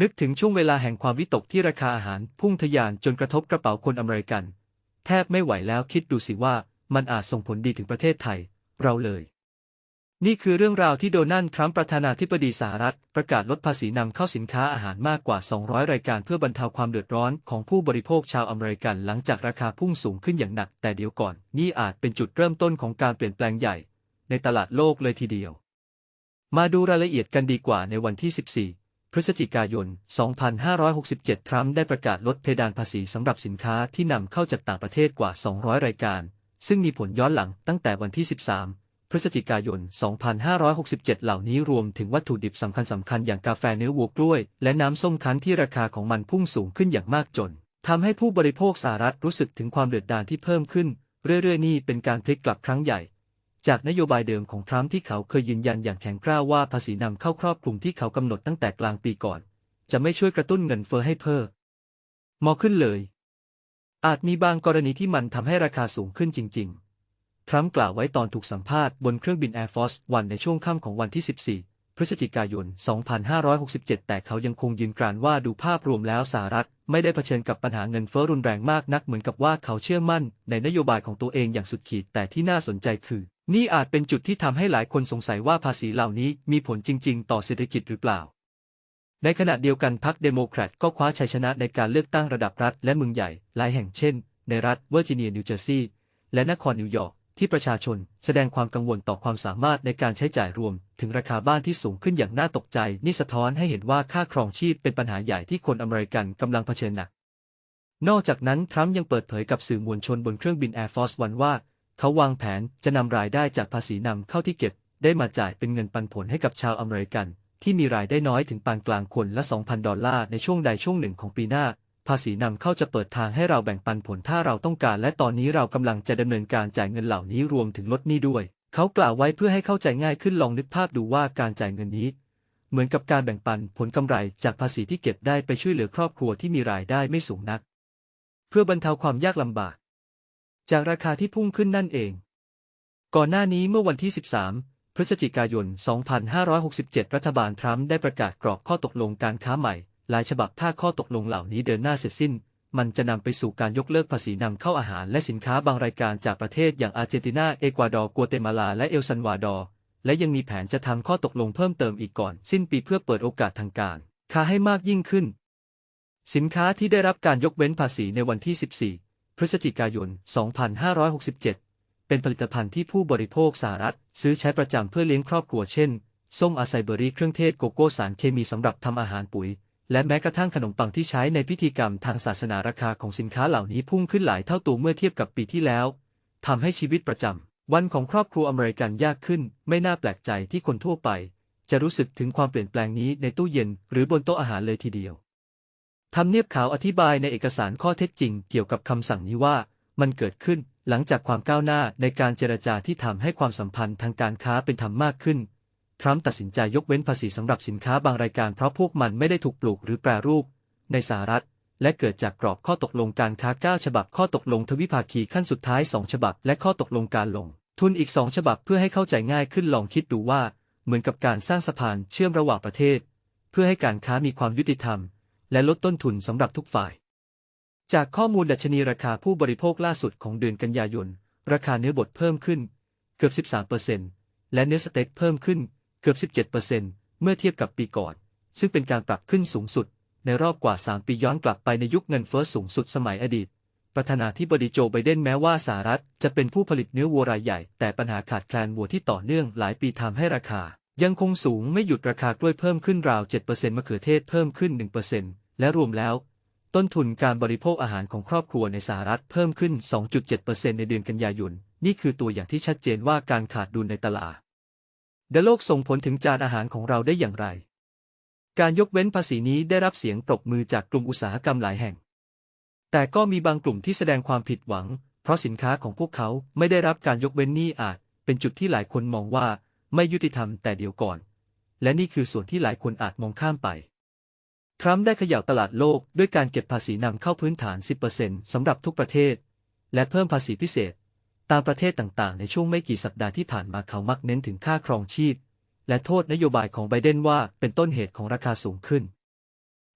นึกถึงช่วงเวลาแห่งความวิตกที่ราคาอาหารพุ่งทะยานจนกระทบกระเป๋าคนอเมริกัน แทบไม่ไหวแล้วคิดดูสิว่ามันอาจส่งผลดีถึงประเทศไทย เราเลย นี่คือเรื่องราวที่โดนัลด์ทรัมป์ประธานาธิบดีสหรัฐ ประกาศลดภาษีนำเข้าสินค้าอาหารมากกว่า 200 รายการเพื่อบรรเทาความเดือดร้อนของผู้บริโภคชาวอเมริกันหลังจากราคาพุ่งสูงขึ้นอย่างหนัก แต่เดี๋ยวก่อน นี่อาจเป็นจุดเริ่มต้นของการเปลี่ยนแปลงใหญ่ ในตลาดโลกเลยทีเดียว มาดูรายละเอียดกันดีกว่าในวันที่ 14 พฤศจิกายน 2567 ทรัมป์ได้ประกาศลดเพดานภาษีสำหรับสินค้าที่นำเข้าจากต่างประเทศกว่า 200 รายการ ซึ่งมีผลย้อนหลังตั้งแต่วันที่ 13 พฤศจิกายน 2567 เหล่านี้รวมถึงวัตถุดิบสำคัญสำคัญอย่างกาแฟเนื้อวัวกล้วย และน้ำส้มคั้นที่ราคาของมันพุ่งสูงขึ้นอย่างมากจนทำให้ผู้บริโภคสหรัฐรู้สึกถึงความเดือดดาลที่เพิ่มขึ้น เรื่อยๆ นี่เป็นการพลิกกลับครั้งใหญ่ จากนโยบายเดิมของทรัมป์ที่เขาเคยยืนยันอย่างแข็งกร้าวว่าภาษีนำเข้าครอบคลุมที่เขากำหนดตั้งแต่กลางปีก่อน จะไม่ช่วยกระตุ้นเงินเฟ้อให้เพิ่มมอขึ้นเลย อาจมีบางกรณีที่มันทำให้ราคาสูงขึ้นจริง ๆ ทรัมป์กล่าวไว้ตอนถูกสัมภาษณ์บนเครื่องบิน Air Force One ในช่วงค่ำของวันที่ 14 พฤศจิกายน 2567 แต่เขายังคงยืนกรานว่าดูภาพรวมแล้วสหรัฐไม่ได้เผชิญกับปัญหาเงินเฟ้อรุนแรงมากนักเหมือนกับว่าเขาเชื่อมั่นในนโยบายของตัวเองอย่างสุดขีดแต่ที่น่าสนใจคือ นี่อาจเป็นจุดที่ทำให้หลายคนสงสัยว่าภาษีเหล่านี้มีผลจริง ๆ ต่อเศรษฐกิจหรือเปล่า ในขณะเดียวกันพรรคเดโมแครตก็คว้าชัยชนะในการเลือกตั้งระดับรัฐและเมืองใหญ่หลายแห่งเช่น ในรัฐเวอร์จิเนียนิวเจอร์ซีย์และนครนิวยอร์กที่ประชาชนแสดงความกังวลต่อความสามารถในการใช้จ่ายรวม ถึงราคาบ้านที่สูงขึ้นอย่างน่าตกใจ นี่สะท้อนให้เห็นว่าค่าครองชีพเป็นปัญหาใหญ่ที่คนอเมริกันกำลังเผชิญหนัก นอกจากนั้นทรัมป์ยังเปิดเผยกับสื่อมวลชนบนเครื่องบิน Air Force One ว่า เขาวางแผนจะนำรายได้จากภาษีนำเข้าที่เก็บ ได้มาจ่ายเป็นเงินปันผลให้กับชาวอเมริกัน ที่มีรายได้น้อยถึงปานกลางคนละ 2,000 ดอลลาร์ในช่วงใดช่วงหนึ่งของปีหน้า ภาษีนำเข้าจะเปิดทางให้เราแบ่งปันผลถ้าเราต้องการ และตอนนี้เรากำลังจะดำเนินการจ่ายเงินเหล่านี้รวมถึงลดหนี้ด้วย เขากล่าวไว้เพื่อให้เข้าใจง่ายขึ้นลองนึกภาพดูว่าการจ่ายเงินนี้เหมือนกับการแบ่งปันผลกำไรจากภาษีที่เก็บได้ไปช่วยเหลือครอบครัวที่มีรายได้ไม่สูงนัก เพื่อบรรเทาความยากลำบาก จากราคาที่พุ่งขึ้นนั่นเอง ก่อนหน้านี้เมื่อวันที่ 13 พฤศจิกายน 2567 รัฐบาลทรัมป์ได้ประกาศกรอบข้อตกลงการค้าใหม่ หลายฉบับถ้าข้อตกลงเหล่านี้เดินหน้าเสร็จสิ้น มันจะนำไปสู่การยกเลิกภาษีนำเข้าอาหารและสินค้าบางรายการจากประเทศอย่างอาร์เจนตินา เอกวาดอร์ กัวเตมาลา และเอลซันวาดอร์ และยังมีแผนจะทำข้อตกลงเพิ่มเติมอีกก่อน สิ้นปีเพื่อเปิดโอกาสทางการค้าให้มากยิ่งขึ้น สินค้าที่ได้รับการยกเว้นภาษีในวันที่ 14 พฤศจิกายน 2567 เป็นผลิตภัณฑ์ที่ผู้บริโภคสหรัฐ ซื้อใช้ประจำเพื่อเลี้ยงครอบครัวเช่น ส้มอาไซเบอรี่เครื่องเทศโกโก้สารเคมีสำหรับทำอาหารปุ๋ย และแม้กระทั่งขนมปังที่ใช้ในพิธีกรรมทางศาสนาราคาของสินค้าเหล่านี้พุ่งขึ้นหลายเท่าตัวเมื่อเทียบกับปีที่แล้วทำให้ชีวิตประจำวันของครอบครัวอเมริกันยากขึ้น ไม่น่าแปลกใจที่คนทั่วไป จะรู้สึกถึงความเปลี่ยนแปลงนี้ในตู้เย็น หรือบนโต๊ะอาหารเลยทีเดียว ทำเนียบขาวอธิบายในเอกสารข้อเท็จจริงเกี่ยวกับคำสั่งนี้ว่า มันเกิดขึ้นหลังจากความก้าวหน้าในการเจรจาที่ทำให้ความสัมพันธ์ทางการค้าเป็นธรรมมากขึ้น ทรัมป์ตัดสินใจยกเว้นภาษีสำหรับสินค้าบางรายการเพราะพวกมันไม่ได้ถูกปลูกหรือแปรรูป ในสหรัฐ และเกิดจากกรอบข้อตกลงการค้า 9 ฉบับข้อตกลงทวิภาคีขั้นสุดท้าย 2 ฉบับ และข้อตกลงการลง ทุนอีก 2 ฉบับเพื่อให้เข้าใจง่ายขึ้นลองคิดดูว่า เหมือนกับการสร้างสะพานเชื่อมระหว่างประเทศ เพื่อให้การค้ามีความยุติธรรม และลดต้นทุนสำหรับทุกฝ่าย จากข้อมูลดัชนีราคาผู้บริโภคล่าสุดของเดือนกันยายน ราคาเนื้อบดเพิ่มขึ้น เกือบ 13%และเนื้อสเต็กเพิ่มขึ้น เกือบ 17%เมื่อเทียบกับปีก่อน ซึ่งเป็นการปรับขึ้นสูงสุด ในรอบกว่า 3 ปีย้อนกลับไปในยุคเงินเฟ้อสูงสุดสมัยอดีต ประธานาธิบดีโจไบเดนแม้ว่าสหรัฐจะเป็นผู้ผลิตเนื้อวัวรายใหญ่ แต่ปัญหาขาดแคลนวัวที่ต่อเนื่องหลายปีทำให้ราคายังคงสูงไม่หยุดราคากล้วยเพิ่มขึ้นราว 7%มะเขือเทศเพิ่มขึ้น 1% และรวมแล้ว ต้นทุนการบริโภคอาหารของครอบครัวในสหรัฐเพิ่มขึ้น 2.7%ในเดือนกันยายน นี่คือตัวอย่างที่ชัดเจนว่าการขาดดุลในตลาดเดโลกส่งผลถึงจานอาหารของเราได้อย่างไร การยกเว้นภาษีนี้ได้รับเสียงปรบมือจากกลุ่มอุตสาหกรรมหลายแห่ง แต่ก็มีบางกลุ่มที่แสดงความผิดหวัง เพราะสินค้าของพวกเขาไม่ได้รับการยกเว้นนี่อาจ เป็นจุดที่หลายคนมองว่าไม่ยุติธรรมแต่เดียวก่อน และนี่คือส่วนที่หลายคนอาจมองข้ามไป ทรัมป์ได้เขย่าตลาดโลกด้วยการเก็บภาษีนำเข้าพื้นฐาน 10%สำหรับทุกประเทศ และเพิ่มภาษีพิเศษ ตามประเทศต่างๆ ในช่วงไม่กี่สัปดาห์ที่ผ่านมาเขามักเน้นถึงค่าครองชีพ และโทษนโยบายของไบเดนว่าเป็นต้นเหตุของราคาสูงขึ้น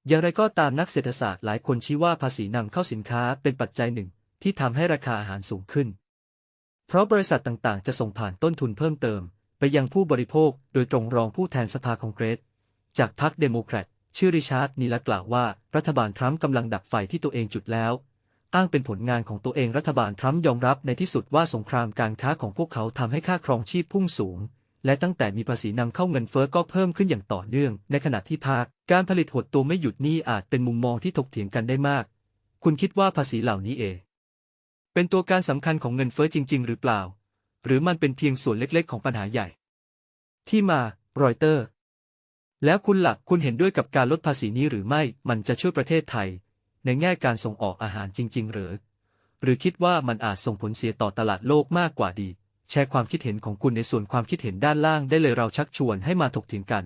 อย่างไรก็ตามนักเศรษฐศาสตร์หลายคนชี้ว่าภาษีนำเข้าสินค้าเป็นปัจจัยหนึ่งที่ทำให้ราคาอาหารสูงขึ้น เพราะบริษัทต่างๆ จะส่งผ่านต้นทุนเพิ่มเติม ไปยังผู้บริโภค โดยตรงรองผู้แทนสภาคองเกรส จากพรรคเดโมแครต ชื่อริชาร์ดนีละกล่าวว่ารัฐบาลทรัมป์กำลังดับไฟที่ตัวเองจุดแล้ว อ้างเป็นผลงานของตัวเองรัฐบาลทรัมป์ยอมรับในที่สุดว่าสงครามการค้าของพวกเขาทำให้ค่าครองชีพพุ่งสูง และตั้งแต่มีภาษีนำเข้าเงินเฟ้อก็เพิ่มขึ้นอย่างต่อเนื่อง ในขณะที่ภาคการผลิตหดตัวไม่หยุดนี่อาจเป็นมุมมองที่ถกเถียงกันได้มาก คุณคิดว่าภาษีเหล่านี้เอง เป็นตัวการสำคัญของเงินเฟ้อจริง ๆ หรือเปล่า หรือมันเป็นเพียงส่วนเล็กๆ ของปัญหาใหญ่ ที่มารอยเตอร์ แล้วคุณหลักคุณเห็นด้วยกับการลดภาษีนี้หรือไม่ มันจะช่วยประเทศไทย ในแง่การส่งออกอาหารจริง ๆ หรือ หรือคิดว่ามันอาจส่งผลเสียต่อตลาดโลกมากกว่าดี แชร์ความคิดเห็นของคุณในส่วนความคิดเห็นด้านล่างได้เลยเราชักชวนให้มาถกเถียงกัน